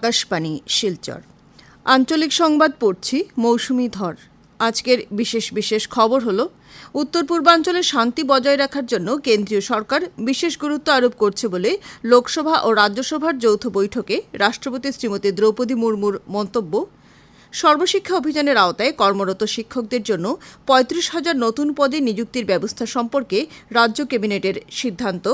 আকাশবাণী, শিলচর। আঞ্চলিক সংবাদ পড়ছি, মৌসুমি ধর। আজকের বিশেষ বিশেষ খবর হলো, উত্তর পূর্বাঞ্চলে শান্তি বজায় রাখার জন্য কেন্দ্রীয় সরকার বিশেষ গুরুত্ব আরোপ করছে বলে লোকসভা ও রাজ্যসভার যৌথ বৈঠকে রাষ্ট্রপতি শ্রীমতী দ্রৌপদী মুর্মুর মন্তব্য। সর্বশিক্ষা অভিযানের আওতায় কর্মরত শিক্ষকদের জন্য পঁয়ত্রিশ হাজার নতুন পদে নিযুক্তির ব্যবস্থা সম্পর্কে রাজ্য ক্যাবিনেটের সিদ্ধান্ত।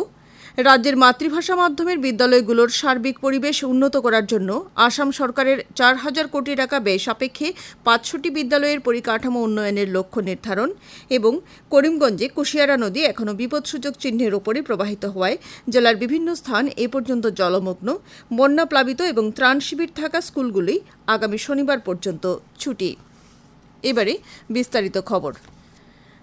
রাজ্যের মাতৃভাষা মাধ্যমের বিদ্যালয়গুলোর সার্বিক পরিবেশ উন্নত করার জন্য আসাম সরকারের চার হাজার কোটি টাকা ব্যয় সাপেক্ষে পাঁচশোটি বিদ্যালয়ের পরিকাঠামো উন্নয়নের লক্ষ্য নির্ধারণ এবং করিমগঞ্জে কুশিয়ারা নদী এখনও বিপদসূচক চিহ্নের ওপরে প্রবাহিত হওয়ায় জেলার বিভিন্ন স্থান এ পর্যন্ত জলমগ্ন, বন্যা প্লাবিত এবং ত্রাণ শিবির থাকা স্কুলগুলি আগামী শনিবার পর্যন্ত ছুটি। এবারে বিস্তারিত খবর।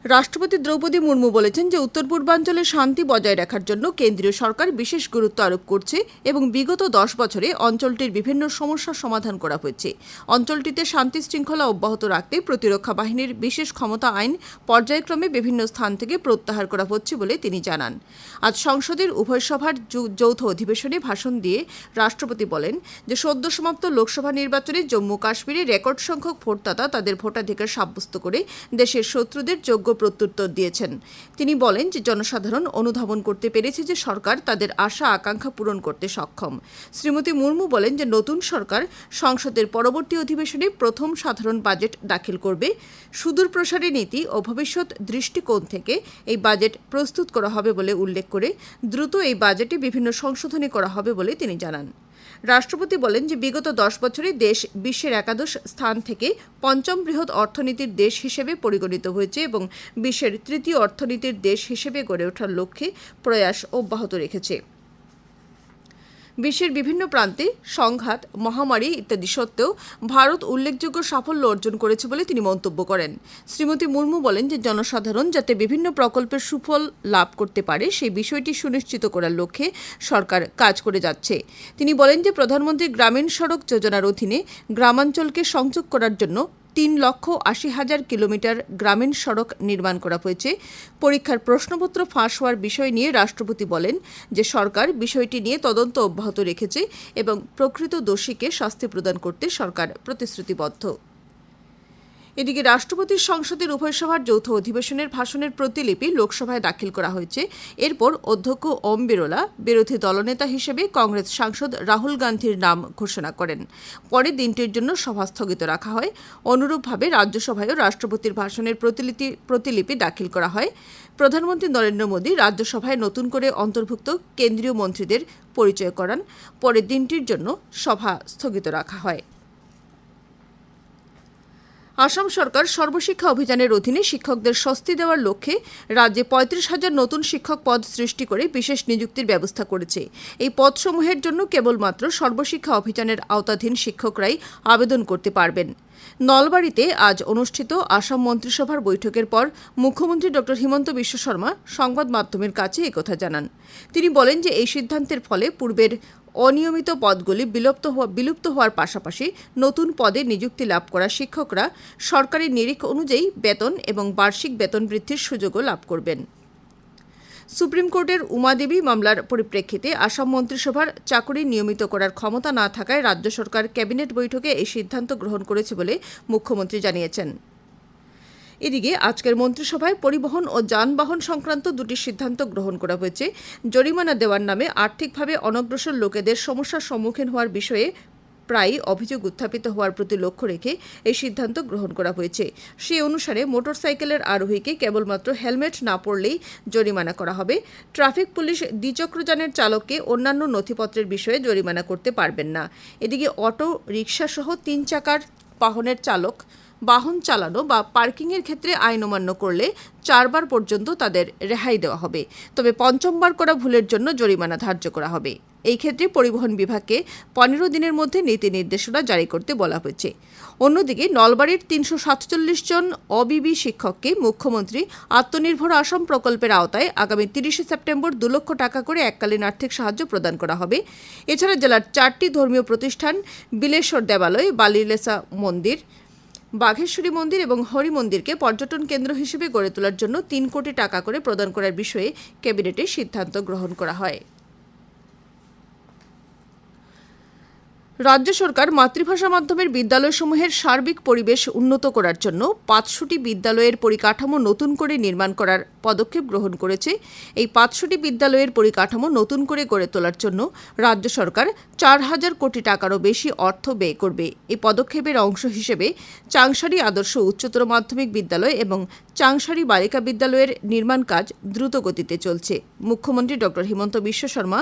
রাষ্ট্রপতি দ্রৌপদী মুর্মু বলেছেন যে উত্তর পূর্বাঞ্চলে শান্তি বজায় রাখার জন্য কেন্দ্রীয় সরকার বিশেষ গুরুত্ব আরোপ করছে এবং বিগত দশ বছরে অঞ্চলটির বিভিন্ন সমস্যার সমাধান করা হয়েছে। অঞ্চলটিতে শান্তি শৃঙ্খলা অব্যাহত রাখতে প্রতিরক্ষা বাহিনীর বিশেষ ক্ষমতা আইন পর্যায়ক্রমে বিভিন্ন স্থান থেকে প্রত্যাহার করা হচ্ছে বলে তিনি জানান। আজ সংসদের উভয় সভার যৌথ অধিবেশনে ভাষণ দিয়ে রাষ্ট্রপতি বলেন যে সদ্য সমাপ্ত লোকসভা নির্বাচনে জম্মু কাশ্মীরে রেকর্ড সংখ্যক ভোটদাতা তাদের ভোটাধিকার সাব্যস্ত করে দেশের শত্রুদের যোগ্য প্রত্যুত্তর দিয়েছেন। তিনি বলেন যে জনসাধারণ অনুধাবন করতে পেরেছে যে সরকার তাদের আশা, আকাঙ্ক্ষা পূরণ করতে সক্ষম। শ্রীমতী মুর্মু বলেন যে নতুন সরকার সংসদের পরবর্তী অধিবেশনে প্রথম সাধারণ বাজেট দাখিল করবে। সুদূর প্রসারী নীতি ও ভবিষ্যৎ দৃষ্টিকোণ থেকে এই বাজেট প্রস্তুত করা হবে বলে উল্লেখ করে দ্রুত এই বাজেটে বিভিন্ন সংশোধনী করা হবে বলে তিনি জানান। রাষ্ট্রপতি বলেন যে বিগত দশ বছরে দেশ বিশ্বের একাদশ স্থান থেকে পঞ্চম বৃহৎ অর্থনীতির দেশ হিসেবে পরিগণিত হয়েছে এবং বিশ্বের তৃতীয় অর্থনীতির দেশ হিসেবে গড়ে ওঠার লক্ষ্যে প্রয়াস অব্যাহত রেখেছে। বিশ্বের বিভিন্ন প্রান্তে সংঘাত, মহামারী ইত্যাদি সত্ত্বেও ভারত উল্লেখযোগ্য সাফল্য অর্জন করেছে বলে তিনি মন্তব্য করেন। শ্রীমতী মুর্মু বলেন যে, জনসাধারণ যাতে বিভিন্ন প্রকল্পের সুফল লাভ করতে পারে, সেই বিষয়টি সুনিশ্চিত করার লক্ষ্যে সরকার কাজ করে যাচ্ছে। তিনি বলেন যে, প্রধানমন্ত্রী গ্রামীণ সড়ক যোজনার অধীনে গ্রামাঞ্চলকে সংযোগ করার জন্য তিন লক্ষ আশি হাজার কিলোমিটার গ্রামীণ সড়ক নির্মাণ করা হয়েছে। পরীক্ষার প্রশ্নপত্র ফাঁস হওয়ার বিষয় নিয়ে রাষ্ট্রপতি বলেন যে সরকার বিষয়টি নিয়ে তদন্ত অব্যাহত রেখেছে এবং প্রকৃত দোষীকে শাস্তি প্রদান করতে সরকার প্রতিশ্রুতিবদ্ধ। এদিকে রাষ্ট্রপতির সংসদের উভয় সভার যৌথ অধিবেশনের ভাষণের প্রতিলিপি লোকসভায় দাখিল করা হয়েছে। এরপর অধ্যক্ষ ওম বিরলা, বিরোধী দলনেতা হিসেবে কংগ্রেস সাংসদ রাহুল গান্ধীর নাম ঘোষণা করেন। পরে দিনটির জন্য সভা স্থগিত রাখা হয়। অনুরূপভাবে রাজ্যসভায়ও রাষ্ট্রপতির ভাষণের প্রতিলিপি প্রতিলিপি দাখিল করা হয়। প্রধানমন্ত্রী নরেন্দ্র মোদী রাজ্যসভায় নতুন করে অন্তর্ভুক্ত কেন্দ্রীয় মন্ত্রীদের পরিচয় করান। পরে দিনটির জন্য সভা স্থগিত রাখা হয়। আসাম সরকার সর্বশিক্ষা অভিযানের অধীনে শিক্ষকদের স্বস্তি দেওয়ার লক্ষ্যে রাজ্যে পঁয়ত্রিশ হাজার নতুন শিক্ষক পদ সৃষ্টি করে বিশেষ নিযুক্তির ব্যবস্থা করেছে। এই পদসমূহের জন্য কেবলমাত্র সর্বশিক্ষা অভিযানের আওতাধীন শিক্ষকরাই আবেদন করতে পারবেন। নলবাড়িতে আজ অনুষ্ঠিত আসাম মন্ত্রিসভার বৈঠকের পর মুখ্যমন্ত্রী ড. হিমন্ত বিশ্ব শর্মা সংবাদ মাধ্যমের কাছে একথা জানান। তিনি বলেন যে এই সিদ্ধান্তের ফলে পূর্বের অনিয়মিত পদগুলি বিলুপ্ত হওয়া বিলুপ্ত হওয়ার পাশাপাশি নতুন পদে নিযুক্তি লাভ করা শিক্ষকরা সরকারি নিরিখ অনুযায়ী বেতন এবং বার্ষিক বেতন বৃদ্ধির সুযোগও লাভ করবেন। সুপ্রিম কোর্টের উমাদেবী মামলার পরিপ্রেক্ষিতে আসাম মন্ত্রিসভার চাকরি নিয়মিত করার ক্ষমতা না থাকায় রাজ্য সরকার ক্যাবিনেট বৈঠকে এই সিদ্ধান্ত গ্রহণ করেছে বলে মুখ্যমন্ত্রী জানিয়েছেন। এদিকে আজকের মন্ত্রিসভায় পরিবহন ও যানবাহন সংক্রান্ত দুটি সিদ্ধান্ত গ্রহণ করা হয়েছে। জরিমানা দেওয়ার নামে আর্থিকভাবে অনগ্রসর লোকেদের সমস্যার সম্মুখীন হওয়ার বিষয়ে প্রায়ই অভিযোগ উত্থাপিত হওয়ার প্রতি লক্ষ্য রেখে এই সিদ্ধান্ত গ্রহণ করা হয়েছে। সেই অনুসারে মোটরসাইকেলের আরোহীকে কেবলমাত্র হেলমেট না পরলেই জরিমানা করা হবে। ট্রাফিক পুলিশ দ্বিচক্রযানের চালককে অন্যান্য নথিপত্রের বিষয়ে জরিমানা করতে পারবেন না। এদিকে অটো রিক্সা সহ তিন চাকার বাহনের চালক বাহন চালানো বা পার্কিংয়ের ক্ষেত্রে আইন অমান্য করলে চারবার পর্যন্ত তাদের রেহাই দেওয়া হবে। তবে পঞ্চমবার করা ভুলের জন্য জরিমানা ধার্য করা হবে। এই ক্ষেত্রে পরিবহন বিভাগকে পনেরো দিনের মধ্যে নীতি নির্দেশনা জারি করতে বলা হয়েছে। অন্যদিকে নলবাড়ির তিনশো সাতচল্লিশ জন অবিবি শিক্ষককে মুখ্যমন্ত্রী আত্মনির্ভর আসাম প্রকল্পের আওতায় আগামী তিরিশে সেপ্টেম্বর দু লক্ষ টাকা করে এককালীন আর্থিক সাহায্য প্রদান করা হবে। এছাড়া জেলার চারটি ধর্মীয় প্রতিষ্ঠান বিলেশ্বর দেবালয়, বালিলেসা মন্দির বাঘেশ্বরী মন্দির এবং হরি মন্দিরকে পর্যটন কেন্দ্র হিসেবে গড়ে তোলার জন্য তিন কোটি টাকা করে প্রদান করার বিষয়ে ক্যাবিনেটে সিদ্ধান্ত গ্রহণ করা হয়। রাজ্য সরকার মাতৃভাষা মাধ্যমের বিদ্যালয়সমূহের সার্বিক পরিবেশ উন্নত করার জন্য পাঁচশোটি বিদ্যালয়ের পরিকাঠামো নতুন করে নির্মাণ করার পদক্ষেপ গ্রহণ করেছে। এই পাঁচশোটি বিদ্যালয়ের পরিকাঠামো নতুন করে গড়ে তোলার জন্য রাজ্য সরকার চার হাজার কোটি টাকারও বেশি অর্থ ব্যয় করবে। এই পদক্ষেপের অংশ হিসেবে চাংসারি আদর্শ উচ্চতর মাধ্যমিক বিদ্যালয় এবং চাংসারি বালিকা বিদ্যালয়ের নির্মাণ কাজ দ্রুত গতিতে চলছে। মুখ্যমন্ত্রী ডক্টর হিমন্ত বিশ্ব শর্মা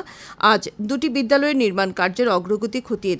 আজ দুটি বিদ্যালয়ের নির্মাণ কার্যের অগ্রগতি খতিয়ে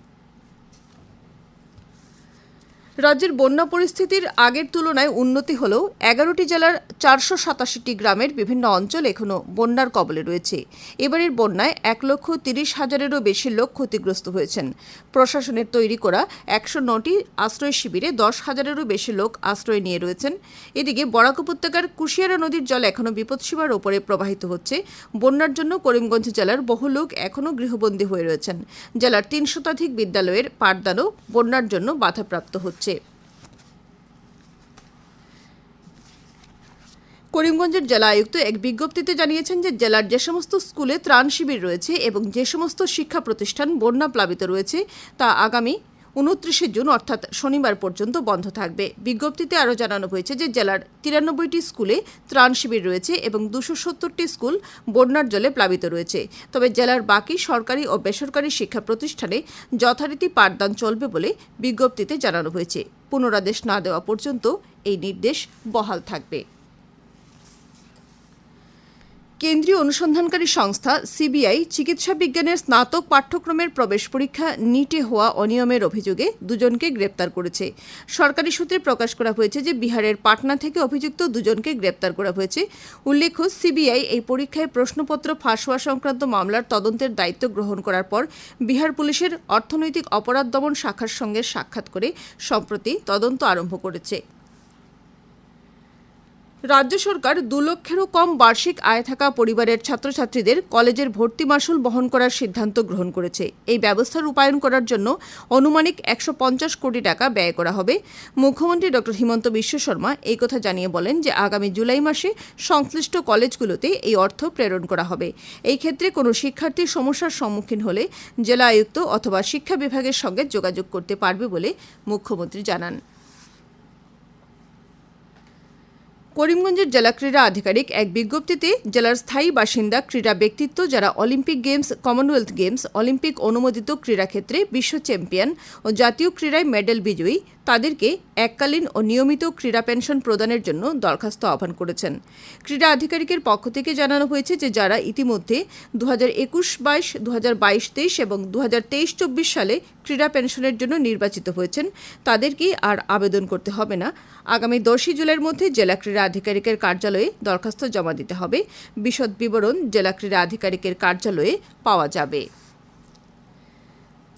রাজ্যের বন্যা পরিস্থিতির আগের তুলনায় উন্নতি হলেও এগারোটি জেলার চারশো সাতাশিটি গ্রামের বিভিন্ন অঞ্চল এখনও বন্যার কবলে রয়েছে। এবারের বন্যায় এক লক্ষ তিরিশ হাজারেরও বেশি লোক ক্ষতিগ্রস্ত হয়েছেন। প্রশাসনের তৈরি করা একশো নটি আশ্রয় শিবিরে দশ হাজারেরও বেশি লোক আশ্রয় নিয়ে রয়েছেন। এদিকে বরাক উপত্যকার কুশিয়ারা নদীর জল এখনও বিপদসীমার ওপরে প্রবাহিত হচ্ছে। বন্যার জন্য করিমগঞ্জ জেলার বহু লোক এখনও গৃহবন্দী হয়ে রয়েছেন। জেলার তিন শতাধিক বিদ্যালয়ের পাঠদানও বন্যার জন্য বাধাপ্রাপ্ত হচ্ছে। করিমগঞ্জের জেলা আয়ুক্ত এক বিজ্ঞপ্তিতে জানিয়েছেন যে জেলার যে সমস্ত স্কুলে ত্রাণ শিবির রয়েছে এবং যে সমস্ত শিক্ষা প্রতিষ্ঠান বন্যা প্লাবিত রয়েছে, তা আগামী উনত্রিশে জুন, অর্থাৎ শনিবার পর্যন্ত বন্ধ থাকবে। বিজ্ঞপ্তিতে আরও জানানো হয়েছে যে জেলার তিরানব্বইটি স্কুলে ত্রাণ শিবির রয়েছে এবং দুশো সত্তরটি স্কুল বন্যার জলে প্লাবিত রয়েছে। তবে জেলার বাকি সরকারি ও বেসরকারি শিক্ষা প্রতিষ্ঠানে যথারীতি পাঠদান চলবে বলে বিজ্ঞপ্তিতে জানানো হয়েছে। পুনরাদেশ না দেওয়া পর্যন্ত এই নির্দেশ বহাল থাকবে। কেন্দ্রীয় অনুসন্ধানকারী সংস্থা, সিবিআই, চিকিৎসা বিজ্ঞানের স্নাতক পাঠ্যক্রমের প্রবেশ পরীক্ষা নিটে হওয়া অনিয়মের অভিযোগে দুজনকে গ্রেপ্তার করেছে। সরকারি সূত্রে প্রকাশ করা হয়েছে যে বিহারের পাটনা থেকে অভিযুক্ত দুজনকে গ্রেপ্তার করা হয়েছে। উল্লেখ্য, সিবিআই এই পরীক্ষায় প্রশ্নপত্র ফাঁস হওয়া সংক্রান্ত মামলার তদন্তের দায়িত্ব গ্রহণ করার পর বিহার পুলিশের অর্থনৈতিক অপরাধ দমন শাখার সঙ্গে সাক্ষাৎ করে সম্প্রতি তদন্ত আরম্ভ করেছে। রাজ্য সরকার দু লক্ষেরও কম বার্ষিক আয় থাকা পরিবারের ছাত্রছাত্রীদের কলেজের ভর্তি মাসুল বহন করার সিদ্ধান্ত গ্রহণ করেছে। এই ব্যবস্থা রূপায়ণ করার জন্য অনুমানিক একশো পঞ্চাশ কোটি টাকা ব্যয় করা হবে। মুখ্যমন্ত্রী ডক্টর হিমন্ত বিশ্ব শর্মা এই কথা জানিয়ে বলেন যে আগামী জুলাই মাসে সংশ্লিষ্ট কলেজগুলোতে এই অর্থ প্রেরণ করা হবে। এই ক্ষেত্রে কোনো শিক্ষার্থীর সমস্যার সম্মুখীন হলে জেলা আয়ুক্ত অথবা শিক্ষা বিভাগের সঙ্গে যোগাযোগ করতে পারবে বলে মুখ্যমন্ত্রী জানান। করিমগঞ্জের জেলা ক্রীড়া আধিকারিক এক বিজ্ঞপ্তিতে জেলার স্থায়ী বাসিন্দা, ক্রীড়া ব্যক্তিত্ব যারা Olympic games, Commonwealth games, Olympic অনুমোদিত ক্রীড়াক্ষেত্রে বিশ্ব চ্যাম্পিয়ন ও জাতীয় ক্রীড়ায় মেডেল বিজয়ী তাদেরকে এককালীন ও নিয়মিত ক্রীড়া পেনশন প্রদানের জন্য দরখাস্ত আহ্বান করেছেন। ক্রীড়া আধিকারিকের পক্ষ থেকে জানানো হয়েছে যে যারা ইতিমধ্যে দু হাজার একুশ বাইশ দু হাজার বাইশ তেইশ এবং দু হাজার তেইশ চব্বিশ সালে ক্রীড়া পেনশনের জন্য নির্বাচিত হয়েছেন তাদেরকেই আর আবেদন করতে হবে না। আগামী দশই জুলাইয়ের মধ্যে জেলা ক্রীড়া আধিকারিকের কার্যালয়ে দরখাস্ত জমা দিতে হবে। বিশদ বিবরণ জেলা ক্রীড়া আধিকারিকের কার্যালয়ে পাওয়া যাবে।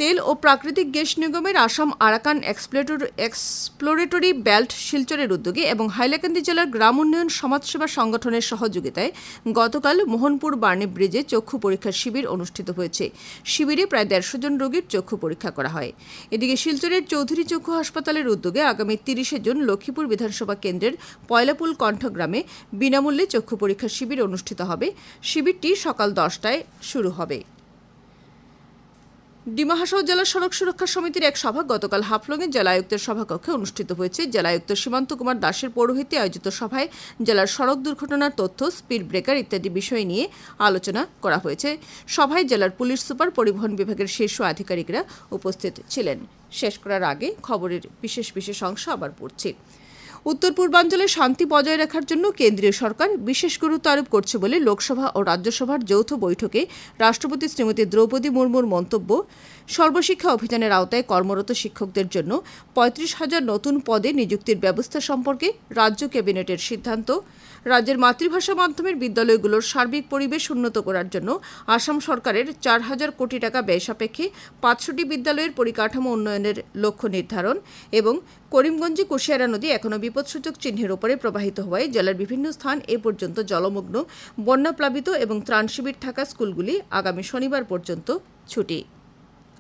তেল ও প্রাকৃতিক গ্যাস নিগমের Assam Arakan explorator, exploratory belt শিলচরের উদ্যোগে এবং হাইলাকান্দি জেলার গ্রাম উন্নয়ন সমাজসেবা সংগঠনের সহযোগিতায় গতকাল মোহনপুর বার্নি ব্রিজে চক্ষু পরীক্ষার শিবির অনুষ্ঠিত হয়েছে। শিবিরে প্রায় দেড়শো জন রোগীর চক্ষু পরীক্ষা করা হয়। এদিকে শিলচরের চৌধুরী চক্ষু হাসপাতালের উদ্যোগে আগামী তিরিশে জুন লক্ষ্মীপুর বিধানসভা কেন্দ্রের পয়লাপুল কণ্ঠগ্রামে বিনামূল্যে চক্ষু পরীক্ষার শিবির অনুষ্ঠিত হবে। শিবিরটি সকাল দশটায় শুরু হবে। ডিমা হাসাও জেলা সড়ক সুরক্ষা সমিতির এক সভা গতকাল হাফলংয়ে জেলা আয়ুক্তের সভাকক্ষে অনুষ্ঠিত হয়েছে। জেলা আয়ুক্ত সীমান্ত কুমার দাসের পৌরোহিত্যে আয়োজিত সভায় জেলার সড়ক দুর্ঘটনার তথ্য, স্পিড ব্রেকার ইত্যাদি বিষয় নিয়ে আলোচনা করা হয়েছে। সভায় জেলার পুলিশ সুপার পরিবহন বিভাগের শীর্ষ আধিকারিকরা উপস্থিত ছিলেন। শেষ করার আগে খবরের বিশেষ বিশেষ অংশ আবার পড়ছি। উত্তর পূর্বাঞ্চলে শান্তি বজায় রাখার জন্য কেন্দ্রীয় সরকার বিশেষ গুরুত্ব আরোপ করছে বলে লোকসভা ও রাজ্যসভার যৌথ বৈঠকে রাষ্ট্রপতি শ্রীমতী দ্রৌপদী মুর্মুর মন্তব্য। সর্বশিক্ষা অভিযানের আওতায় কর্মরত শিক্ষকদের জন্য পঁয়ত্রিশ হাজার নতুন পদে নিযুক্তির ব্যবস্থা সম্পর্কে রাজ্য ক্যাবিনেটের সিদ্ধান্ত। রাজ্যের মাতৃভাষা মাধ্যমের বিদ্যালয়গুলোর সার্বিক পরিবেশ উন্নত করার জন্য আসাম সরকারের চার হাজার কোটি টাকা ব্যয় সাপেক্ষে পাঁচশোটি বিদ্যালয়ের পরিকাঠামো উন্নয়নের লক্ষ্য নির্ধারণ এবং করিমগঞ্জে কুশিয়ারা নদী এখনও বিপদসূচক চিহ্নের উপরে প্রবাহিত হওয়ায় জেলার বিভিন্ন স্থান এ পর্যন্ত জলমগ্ন বন্যাপ্লাবিত এবং ত্রাণ শিবির থাকা স্কুলগুলি আগামী শনিবার পর্যন্ত ছুটি।